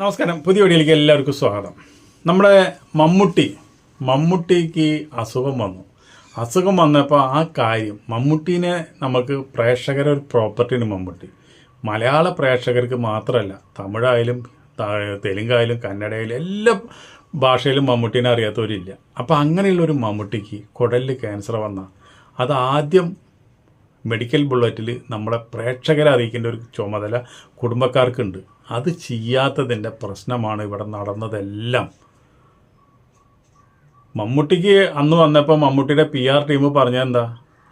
നമസ്കാരം. പുതിയ വീഡിയോയിലേക്ക് എല്ലാവർക്കും സ്വാഗതം. നമ്മുടെ മമ്മൂട്ടി മമ്മൂട്ടിക്ക് അസുഖം വന്നു. അസുഖം വന്നപ്പോൾ ആ കാര്യം മമ്മൂട്ടീനെ നമുക്ക് പ്രേക്ഷകരെ ഒരു പ്രോപ്പർട്ടിന് മമ്മൂട്ടി. മലയാള പ്രേക്ഷകർക്ക് മാത്രമല്ല തമിഴായാലും തെലുങ്കായാലും കന്നഡയിലും എല്ലാ ഭാഷയിലും മമ്മൂട്ടീനെ അറിയാത്തവരില്ല. അപ്പോൾ അങ്ങനെയുള്ള ഒരു മമ്മൂട്ടിക്ക് കുടലിൽ ക്യാൻസർ വന്ന അത് ആദ്യം മെഡിക്കൽ ബുള്ളറ്റിൽ നമ്മളെ പ്രേക്ഷകരെ അറിയിക്കേണ്ട ഒരു ചുമതല കുടുംബക്കാർക്കുണ്ട്. അത് ചെയ്യാത്തതിന്റെ പ്രശ്നമാണ് ഇവിടെ നടന്നതെല്ലാം. മമ്മൂട്ടിക്ക് അന്ന് വന്നപ്പോൾ മമ്മൂട്ടിയുടെ പി ആർ ടീം പറഞ്ഞെന്താ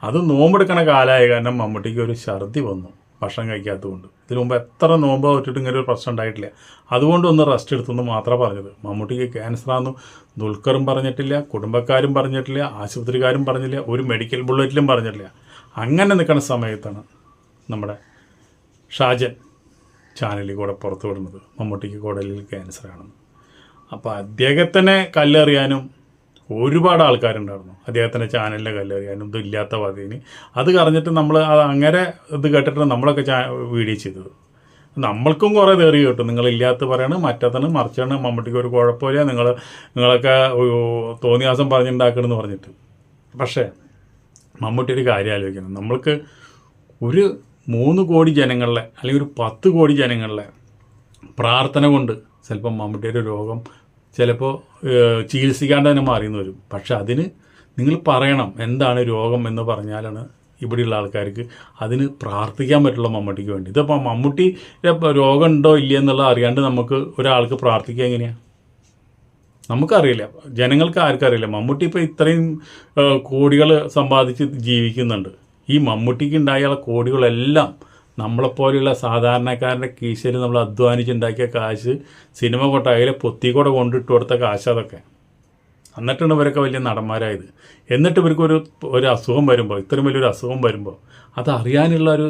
അത് നോമ്പെടുക്കണ കാലമായ കാരണം മമ്മൂട്ടിക്ക് ഒരു ഛർദി വന്നു ഭക്ഷണം കഴിക്കാത്തതുകൊണ്ട്. ഇതിനു മുമ്പ് എത്ര നോമ്പ് വെച്ചിട്ട് ഇങ്ങനെ ഒരു പ്രശ്നം ഉണ്ടായിട്ടില്ല. അതുകൊണ്ട് ഒന്ന് റെസ്റ്റ് എടുത്തെന്ന് മാത്രമാണ് പറഞ്ഞത്. മമ്മൂട്ടിക്ക് ക്യാൻസറാന്ന് ദുൽഖറും പറഞ്ഞിട്ടില്ല കുടുംബക്കാരും പറഞ്ഞിട്ടില്ല ആശുപത്രിക്കാരും പറഞ്ഞില്ല ഒരു മെഡിക്കൽ ബുള്ളറ്റിലും പറഞ്ഞിട്ടില്ല. അങ്ങനെ നിൽക്കുന്ന സമയത്താണ് നമ്മുടെ ഷാജൻ ചാനലിൽ കൂടെ പുറത്തു വിടുന്നത്. മമ്മൂട്ടിക്ക് കുടലിൽ ക്യാൻസറാണെന്ന് അപ്പോൾ അദ്ദേഹത്തിനെ കല്ലെറിയാനും ഒരുപാട് ആൾക്കാരുണ്ടായിരുന്നു. അദ്ദേഹത്തിന്റെ ചാനലിലെ കല്ലെറിയാനും ഇല്ലാത്ത പതിന് അത് കറിഞ്ഞിട്ട് നമ്മൾ അത് അങ്ങനെ ഇത് കേട്ടിട്ട് നമ്മളൊക്കെ ചാ വീഡിയോ ചെയ്തത്. നമ്മൾക്കും കുറേ തേറി കിട്ടും. നിങ്ങളില്ലാത്ത പറയാണ് മറ്റത്തിന് മറിച്ചാണ് മമ്മൂട്ടിക്ക് ഒരു കുഴപ്പമില്ല നിങ്ങൾ നിങ്ങളൊക്കെ തോന്നിയാസം പറഞ്ഞുണ്ടാക്കണമെന്ന് പറഞ്ഞിട്ട്. പക്ഷേ മമ്മൂട്ടി ഒരു കാര്യം ആലോചിക്കണം നമ്മൾക്ക് ഒരു മൂന്ന് കോടി ജനങ്ങളിലെ അല്ലെങ്കിൽ ഒരു പത്ത് കോടി ജനങ്ങളിലെ പ്രാർത്ഥന കൊണ്ട് ചിലപ്പോൾ മമ്മൂട്ടിയുടെ രോഗം ചിലപ്പോൾ ചികിത്സിക്കാണ്ട് തന്നെ മാറിയെന്ന് വരും. പക്ഷെ അതിന് നിങ്ങൾ പറയണം എന്താണ് രോഗം എന്ന് പറഞ്ഞാലാണ് ഇവിടെയുള്ള ആൾക്കാർക്ക് അതിന് പ്രാർത്ഥിക്കാൻ പറ്റുള്ള മമ്മൂട്ടിക്ക് വേണ്ടി. ഇതിപ്പോൾ മമ്മൂട്ടി രോഗം ഉണ്ടോ എന്നുള്ളത് അറിയാണ്ട് നമുക്ക് ഒരാൾക്ക് പ്രാർത്ഥിക്കുക എങ്ങനെയാണ് നമുക്കറിയില്ല. ജനങ്ങൾക്ക് ആർക്കും അറിയില്ല മമ്മൂട്ടി ഇപ്പോൾ ഇത്രയും കോടികൾ സമ്പാദിച്ച് ജീവിക്കുന്നുണ്ട്. ഈ മമ്മൂട്ടിക്ക് ഉണ്ടായ കോടികളെല്ലാം നമ്മളെപ്പോലെയുള്ള സാധാരണക്കാരന്റെ കീശയിൽ നമ്മൾ അധ്വാനിച്ചുണ്ടാക്കിയ കാശ് സിനിമ കൊട്ടായാലും പൊത്തിക്കൂടെ കൊണ്ടിട്ട് കൊടുത്ത കാശ് അതൊക്കെ എന്നിട്ടാണ് ഇവരൊക്കെ വലിയ നടന്മാരായത്. എന്നിട്ട് ഇവർക്ക് ഒരു ഒരു അസുഖം വരുമ്പോൾ ഇത്രയും വലിയൊരു അസുഖം വരുമ്പോൾ അത് അറിയാനുള്ള ഒരു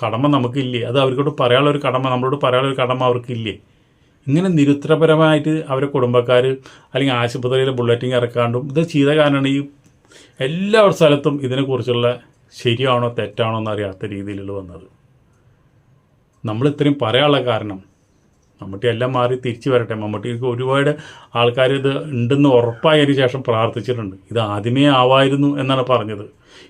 കടമ നമുക്കില്ലേ? അത് അവർക്കോട് പറയാനുള്ള ഒരു കടമ നമ്മളോട് പറയാനുള്ള ഒരു കടമ അവർക്കില്ലേ? ഇങ്ങനെ നിരുത്തരപരമായിട്ട് അവരെ കുടുംബക്കാർ അല്ലെങ്കിൽ ആശുപത്രിയിൽ ബുള്ളറ്റിങ് ഇറക്കാണ്ടും ഇത് ചെയ്ത കാരണമാണ് ഈ എല്ലാ സ്ഥലത്തും ഇതിനെക്കുറിച്ചുള്ള ശരിയാണോ തെറ്റാണോ എന്നറിയാത്ത രീതിയിലുള്ള വന്നത്. നമ്മൾ ഇത്രയും പറയാനുള്ള കാരണം മമ്മൂട്ടി എല്ലാം മാറി തിരിച്ചു വരട്ടെ. മമ്മൂട്ടിക്ക് ഒരുപാട് ആൾക്കാർ ഇത് ഉണ്ടെന്ന് ഉറപ്പായതിനു ശേഷം പ്രാർത്ഥിച്ചിട്ടുണ്ട്. ഇത് ആദ്യമേ ആവായിരുന്നു എന്നാണ് പറഞ്ഞത്.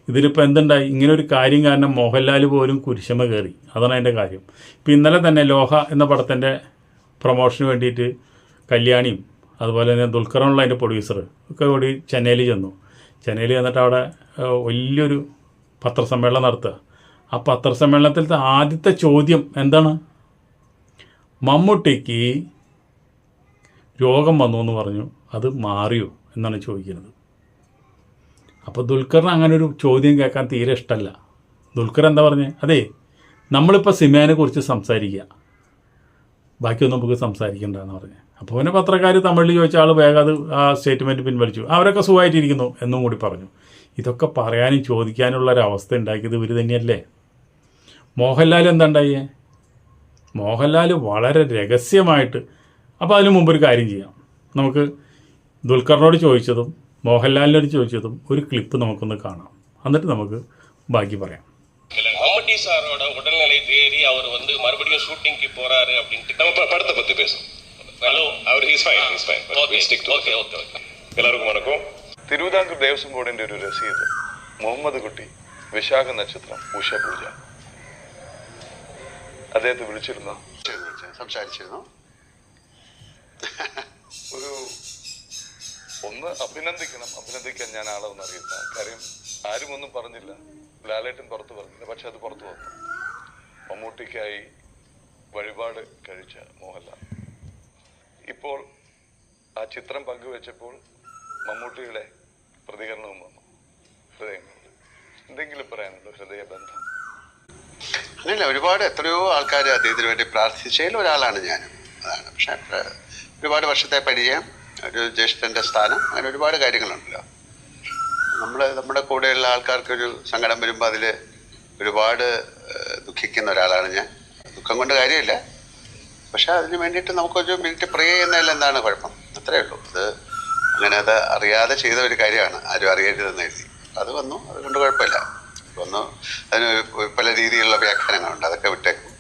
ഇതിലിപ്പോൾ എന്തുണ്ടായി? ഇങ്ങനെ ഒരു കാര്യം കാരണം മോഹൻലാൽ പോലും കുരിശമ കയറി. അതാണ് അതിന്റെ കാര്യം. ഇപ്പം ഇന്നലെ തന്നെ ലോഹ എന്ന പടത്തിന്റെ പ്രൊമോഷന് വേണ്ടിയിട്ട് കല്യാണിയും അതുപോലെ തന്നെ ദുൽഖറുള്ള അതിന്റെ പ്രൊഡ്യൂസർ ഒക്കെ കൂടി ചെന്നൈയിൽ ചെന്നു. ചെന്നൈയിൽ ചെന്നിട്ട് അവിടെ വലിയൊരു പത്രസമ്മേളനം നടത്തുക. ആ പത്രസമ്മേളനത്തിലത്തെ ആദ്യത്തെ ചോദ്യം എന്താണ്? മമ്മൂട്ടിക്ക് രോഗം വന്നു എന്ന് പറഞ്ഞു. അത് മാറിയോ എന്നാണ് ചോദിക്കുന്നത്. അപ്പോൾ ദുൽഖറിന് അങ്ങനെ ഒരു ചോദ്യം കേൾക്കാൻ തീരെ ഇഷ്ടമല്ല. ദുൽഖർ എന്താ പറഞ്ഞത് അതെ നമ്മളിപ്പോൾ സിമയനെ കുറിച്ച് സംസാരിക്കുക. ബാക്കിയൊന്നും നമുക്ക് സംസാരിക്കേണ്ടതെന്ന് പറഞ്ഞു. അപ്പോൾ പിന്നെ പത്രക്കാർ തമിഴിൽ ചോദിച്ച ആൾ വേഗം അത് ആ സ്റ്റേറ്റ്മെന്റ് പിൻവലിച്ചു. അവരൊക്കെ സുഖമായിട്ടിരിക്കുന്നു എന്നും കൂടി പറഞ്ഞു. ഇതൊക്കെ പറയാനും ചോദിക്കാനുള്ള ഒരു അവസ്ഥ ഉണ്ടാക്കിയത് ഇവർ തന്നെയല്ലേ? മോഹൻലാൽ എന്തുണ്ടായി? മോഹൻലാൽ വളരെ രഹസ്യമായിട്ട് അപ്പോൾ അതിന് ഒരു കാര്യം ചെയ്യാം. നമുക്ക് ദുൽഖറിനോട് ചോദിച്ചതും മോഹൻലാലിനോട് ചോദിച്ചതും ഒരു ക്ലിപ്പ് നമുക്കൊന്ന് കാണാം. എന്നിട്ട് നമുക്ക് ബാക്കി പറയാം. സാറ് உடல்நிலை தேறி அவர் வந்து மறுபடியும் ஷூட்டிங்க்கு போறாரு அப்படின்ட்டு நம்ம ப- படத்தை பத்தி பேசும் hello our he's fine he's fine okay stick to okay okay okay എല്ലാവർക്കും വണക്കം തിരുവിതാംകൂർ ദേവസ്വം ബോർഡിന്റെ ഒരു രസീത് മുഹമ്മദ് കുട്ടി വിശാഖ നക്ഷത്രം ഉഷ പൂജ അദ്ദേഹത്തെ വിളിച്ചിരുന്നു സംസാരിച്ചിരുന്നു ഒരു ഒന്ന് അഭിനന്ദിക്കണം അഭിനന്ദിക്കാൻ ഞാൻ ആളെ ഒന്ന് അറിയുന്ന കാര്യം ആരും ഒന്നും പറഞ്ഞില്ല ലാലേട്ടൻ പുറത്ത് പറഞ്ഞില്ല പക്ഷെ അത് പുറത്തു വന്നു മമ്മൂട്ടിക്കായി വഴിപാട് കഴിച്ച മോഹൻലാൽ. ഇപ്പോൾ ആ ചിത്രം പങ്കുവെച്ചപ്പോൾ മമ്മൂട്ടിയുടെ പ്രതികരണവും വന്നു. ഹൃദയം എന്തെങ്കിലും പറയാനുണ്ടോ? ഹൃദയബന്ധം. അങ്ങനെയല്ല ഒരുപാട് എത്രയോ ആൾക്കാർ അദ്ദേഹത്തിന് വേണ്ടി പ്രാർത്ഥിച്ചതിൽ ഒരാളാണ് ഞാനും. അതാണ്. പക്ഷെ ഒരുപാട് വർഷത്തെ പരിചയം ഒരു ജ്യേഷ്ഠന്റെ സ്ഥാനം അങ്ങനെ ഒരുപാട് കാര്യങ്ങളുണ്ടല്ലോ. നമ്മൾ നമ്മുടെ കൂടെയുള്ള ആൾക്കാർക്കൊരു സങ്കടം വരുമ്പോൾ അതിൽ ഒരുപാട് ദുഃഖിക്കുന്ന ഒരാളാണ് ഞാൻ. ദുഃഖം കൊണ്ട് കാര്യമില്ല. പക്ഷെ അതിന് വേണ്ടിയിട്ട് നമുക്കൊരു മിനിറ്റ് പ്രേ ചെയ്യുന്നതിൽ എന്താണ് കുഴപ്പം? അത്രയേ ഉള്ളൂ. അത് അങ്ങനെ അത് അറിയാതെ ചെയ്ത ഒരു കാര്യമാണ്. ആരും അറിയരുതെന്ന് എഴുതി. അത് വന്നു. അതുകൊണ്ട് കുഴപ്പമില്ല. വന്നു. അതിന് പല രീതിയിലുള്ള വ്യാഖ്യാനങ്ങളുണ്ട്. അതൊക്കെ വിട്ടേക്കും.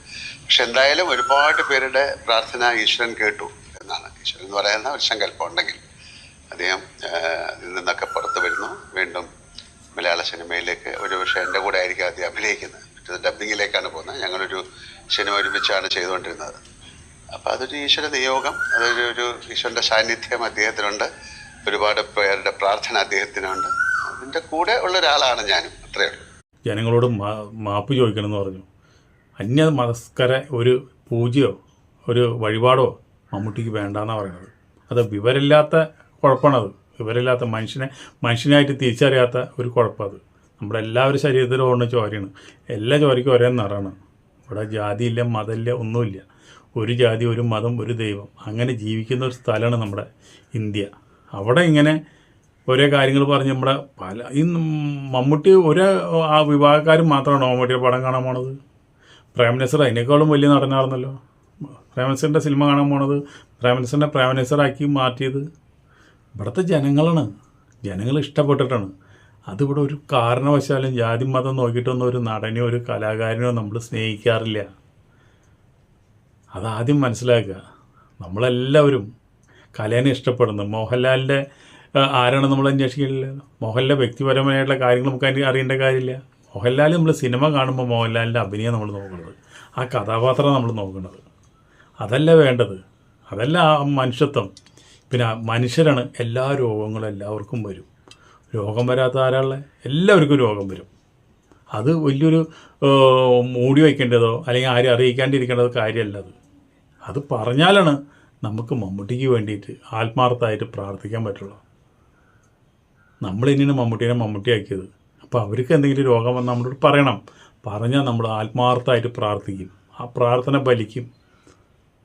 പക്ഷെ എന്തായാലും ഒരുപാട് പേരുടെ പ്രാർത്ഥന ഈശ്വരൻ കേട്ടു എന്നാണ്. ഈശ്വരൻ എന്ന് പറയുന്ന ഒരു സങ്കല്പം ഉണ്ടെങ്കിൽ അദ്ദേഹം അതിൽ നിന്നൊക്കെ പുറത്തു വരുന്നു. വീണ്ടും മലയാള സിനിമയിലേക്ക് ഒരുപക്ഷെ എന്റെ കൂടെ ആയിരിക്കും അദ്ദേഹം അഭിനയിക്കുന്നത്. ഡബ്ബിങ്ങിലേക്കാണ് പോകുന്നത്. ഞങ്ങളൊരു സിനിമ ഒരുമിച്ചാണ് ചെയ്തുകൊണ്ടിരുന്നത്. അപ്പോൾ അതൊരു ഈശ്വര നിയോഗം അതൊരു ഒരു ഈശ്വരന്റെ സാന്നിധ്യം അദ്ദേഹത്തിനുണ്ട്. ഒരുപാട് പേരുടെ പ്രാർത്ഥന അദ്ദേഹത്തിനുണ്ട്. അതിന്റെ കൂടെ ഉള്ള ഒരാളാണ് ഞാനും അത്രയേ ഉള്ളൂ. ജനങ്ങളോട് മാപ്പ് ചോദിക്കണമെന്ന് പറഞ്ഞു. അന്യ മതസ്കര ഒരു പൂജയോ ഒരു വഴിപാടോ മമ്മൂട്ടിക്ക് വേണ്ടാന്നാണ് പറയുന്നത്. അത് വിവരമില്ലാത്ത കുഴപ്പമാണത്. വിവരമില്ലാത്ത മനുഷ്യനെ മനുഷ്യനായിട്ട് തിരിച്ചറിയാത്ത ഒരു കുഴപ്പം അത്. നമ്മുടെ എല്ലാവരും ശരീരത്തിലും ഓടുന്ന ചോരയാണ്. എല്ലാ ചോരയ്ക്കും ഒരേ നിറമാണ്. ഇവിടെ ജാതിയില്ല മതമില്ല ഒന്നുമില്ല. ഒരു ജാതി ഒരു മതം ഒരു ദൈവം. അങ്ങനെ ജീവിക്കുന്ന ഒരു സ്ഥലമാണ് നമ്മുടെ ഇന്ത്യ. അവിടെ ഇങ്ങനെ ഒരേ കാര്യങ്ങൾ പറഞ്ഞ് നമ്മുടെ പല ഈ മമ്മൂട്ടി ഒരേ ആ വിഭാഗക്കാരും മാത്രമാണ് മമ്മൂട്ടിയുടെ പടം കാണാൻ പോണത്? പ്രേമനസർ അതിനേക്കാളും വലിയ നടനാണെന്നല്ലോ. പ്രേമനസറിന്റെ സിനിമ കാണാൻ പോണത് പ്രേമനസറിനെ പ്രേമനസറാക്കി മാറ്റിയത്. ഇവിടുത്തെ ജനങ്ങളാണ്. ജനങ്ങൾ ഇഷ്ടപ്പെട്ടിട്ടാണ്. അതിവിടെ ഒരു കാരണവശാലും ജാതി മതം നോക്കിയിട്ടൊന്നും ഒരു നടനെയോ ഒരു കലാകാരനെയോ നമ്മൾ സ്നേഹിക്കാറില്ല. അതാദ്യം മനസ്സിലാക്കുക. നമ്മളെല്ലാവരും കലേനെ ഇഷ്ടപ്പെടുന്നു. മോഹൻലാലിന്റെ ആരാണ് നമ്മൾ അന്വേഷിക്കില്ല മോഹൻലാൽ വ്യക്തിപരമായിട്ടുള്ള കാര്യങ്ങൾ നമുക്ക് അറിയേണ്ട കാര്യമില്ല. മോഹൻലാൽ നമ്മൾ സിനിമ കാണുമ്പോൾ മോഹൻലാലിന്റെ അഭിനയം നമ്മൾ നോക്കുന്നത്. ആ കഥാപാത്രം നമ്മൾ നോക്കുന്നത്. അതല്ല വേണ്ടത്. അതല്ല ആ മനുഷ്യത്വം. പിന്നെ മനുഷ്യരാണ് എല്ലാ രോഗങ്ങളും എല്ലാവർക്കും വരും. രോഗം വരാത്ത ആരാളെ എല്ലാവർക്കും രോഗം വരും. അത് വലിയൊരു മൂടി വയ്ക്കേണ്ടതോ അല്ലെങ്കിൽ ആരും അറിയിക്കാണ്ടിരിക്കേണ്ടതോ കാര്യമല്ല അത്. അത് പറഞ്ഞാലാണ് നമുക്ക് മമ്മൂട്ടിക്ക് വേണ്ടിയിട്ട് ആത്മാർത്ഥമായിട്ട് പ്രാർത്ഥിക്കാൻ പറ്റുള്ളൂ. നമ്മൾ തന്നെയാണ് മമ്മൂട്ടീനെ മമ്മൂട്ടിയാക്കിയത്. അപ്പോൾ അവർക്ക് എന്തെങ്കിലും രോഗം വന്നാൽ നമ്മളോട് പറയണം. പറഞ്ഞാൽ നമ്മൾ ആത്മാർത്ഥമായിട്ട് പ്രാർത്ഥിക്കും. ആ പ്രാർത്ഥന ബലിക്കും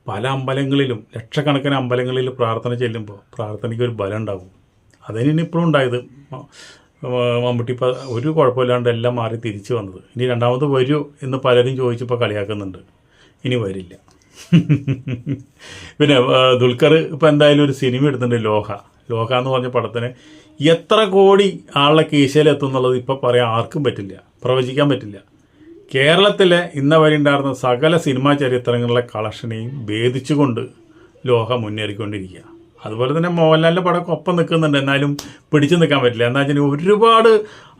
പല അമ്പലങ്ങളിലും ലക്ഷക്കണക്കിന് അമ്പലങ്ങളിൽ പ്രാർത്ഥന ചെല്ലുമ്പോൾ പ്രാർത്ഥനയ്ക്ക് ഒരു ബലം ഉണ്ടാവും അതിന് ഇപ്പോഴും ഉണ്ടായത്. മമ്മൂട്ടി ഇപ്പോൾ ഒരു കുഴപ്പമില്ലാണ്ട് എല്ലാം മാറി തിരിച്ചു വന്നത്. ഇനി രണ്ടാമത് വരൂ എന്ന് പലരും ചോദിച്ചപ്പോൾ കളിയാക്കുന്നുണ്ട്. ഇനി വരില്ല. പിന്നെ ദുൽഖർ ഇപ്പോൾ എന്തായാലും ഒരു സിനിമ എടുത്തിട്ടുണ്ട് ലോഹ. ലോഹ എന്ന് പറഞ്ഞ പടത്തിന് എത്ര കോടി ആളുടെ കീശയിലെത്തും എന്നുള്ളത് ഇപ്പോൾ പറയാൻ ആർക്കും പറ്റില്ല. പ്രവചിക്കാൻ പറ്റില്ല. കേരളത്തിലെ ഇന്ന വരെ ഉണ്ടായിരുന്ന സകല സിനിമാ ചരിത്രങ്ങളിലെ കളക്ഷനെയും ഭേദിച്ചുകൊണ്ട് ലോഹ മുന്നേറിക്കൊണ്ടിരിക്കുക അതുപോലെ തന്നെ മോഹൻലാലിന്റെ പടമൊക്കെ ഒപ്പം നിൽക്കുന്നുണ്ട്. എന്നാലും പിടിച്ചു നിൽക്കാൻ പറ്റില്ല. എന്താ വെച്ചാൽ ഒരുപാട്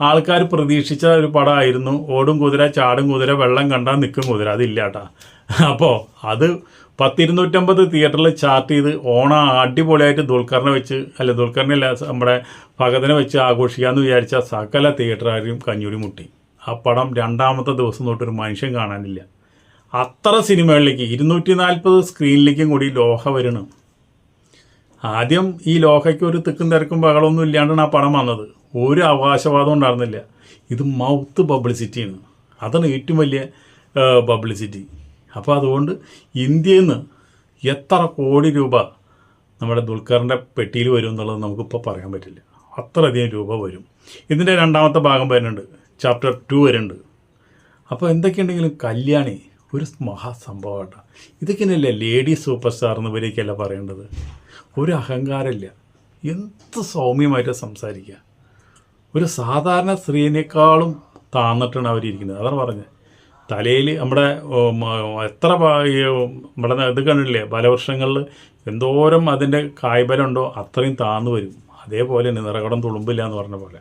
ആൾക്കാർ പ്രതീക്ഷിച്ച ഒരു പടമായിരുന്നു. ഓടും കുതിര ചാടും കുതിര വെള്ളം കണ്ടാൽ നിൽക്കും കുതിര. അതില്ല കേട്ടാ അപ്പോൾ അത് പത്തിരുന്നൂറ്റമ്പത് തിയേറ്ററിൽ ചാർട്ട് ചെയ്ത് ഓണം അടിപൊളിയായിട്ട് ദുൽഖറിനെ വെച്ച് അല്ല ദുൽഖറിനല്ല നമ്മുടെ ഭഗതിനെ വെച്ച് ആഘോഷിക്കാമെന്ന് വിചാരിച്ച സകല തിയേറ്ററുകാരെയും കഞ്ഞൂരി മുട്ടി. ആ പടം രണ്ടാമത്തെ ദിവസം തൊട്ടൊരു മനുഷ്യൻ കാണാനില്ല. അത്ര സിനിമകളിലേക്ക് ഇരുന്നൂറ്റി നാൽപ്പത് സ്ക്രീനിലേക്കും കൂടി ലോഹ വരണം ആദ്യം ഈ ലോഹയ്ക്ക് ഒരു തിക്കും തിരക്കും ബഹളമൊന്നും ഇല്ലാണ്ടാണ് ആ പടം വന്നത്. ഒരു അവകാശവാദം ഉണ്ടായിരുന്നില്ല. ഇത് മൗത്ത് പബ്ലിസിറ്റിയാണ്. അതാണ് ഏറ്റവും വലിയ പബ്ലിസിറ്റി. അപ്പോൾ അതുകൊണ്ട് ഇന്ത്യയിൽ നിന്ന് എത്ര കോടി രൂപ നമ്മുടെ ദുൽഖറിന്റെ പെട്ടിയിൽ വരും എന്നുള്ളത് നമുക്കിപ്പോൾ പറയാൻ പറ്റില്ല. അത്രയധികം രൂപ വരും. ഇതിന്റെ രണ്ടാമത്തെ ഭാഗം വരുന്നുണ്ട്. ചാപ്റ്റർ ടു വരുന്നുണ്ട്. അപ്പോൾ എന്തൊക്കെയുണ്ടെങ്കിലും കല്യാണി ഒരു മഹാസംഭവമാട്ടോ ഇതൊക്കെയല്ലേ ലേഡി സൂപ്പർ സ്റ്റാർ എന്ന് ഇവരേക്കല്ല പറയേണ്ടത്? ഒരു അഹങ്കാരമില്ല. എന്ത് സൗമ്യമായിട്ട് സംസാരിക്കുക? ഒരു സാധാരണ സ്ത്രീനേക്കാളും താന്നിട്ടാണ് അവരിയ്ക്കുന്നത് അതാണ് പറഞ്ഞത് തലയിൽ നമ്മുടെ എത്ര നമ്മുടെ ഇത് കണ്ടില്ലേ ബലവർഷങ്ങളിൽ എന്തോരം അതിന്റെ കായ്ബലുണ്ടോ അത്രയും താന്നു വരും. അതേപോലെ തന്നെ നിറകടം തുളുമ്പില്ല എന്ന് പറഞ്ഞ പോലെ.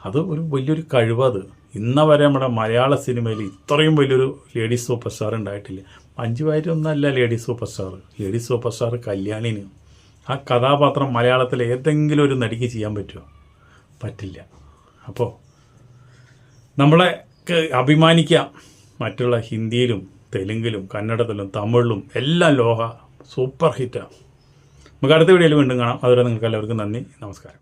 അത് ഒരു വലിയൊരു കഴിവത് ഇന്ന വരെ നമ്മുടെ മലയാള സിനിമയിൽ ഇത്രയും വലിയൊരു ലേഡീസ് സൂപ്പർ സ്റ്റാർ ഉണ്ടായിട്ടില്ല. മഞ്ജുവായിട്ട് ഒന്നല്ല ladies super star. Ladies super star കല്യാണിന്. ആ കഥാപാത്രം മലയാളത്തിൽ ഏതെങ്കിലും ഒരു നടിക്ക് ചെയ്യാൻ പറ്റുമോ പറ്റില്ല. അപ്പോൾ നമ്മളെ ക്ക് അഭിമാനിക്കാം മറ്റുള്ള ഹിന്ദിയിലും തെലുങ്കിലും കന്നഡത്തിലും തമിഴിലും എല്ലാം ലോഹ സൂപ്പർ ഹിറ്റാണ് നമുക്ക് അടുത്ത വീഡിയോയിൽ വീണ്ടും കാണാം. അതുവരെ നിങ്ങൾക്ക് എല്ലാവർക്കും നന്ദി. നമസ്കാരം.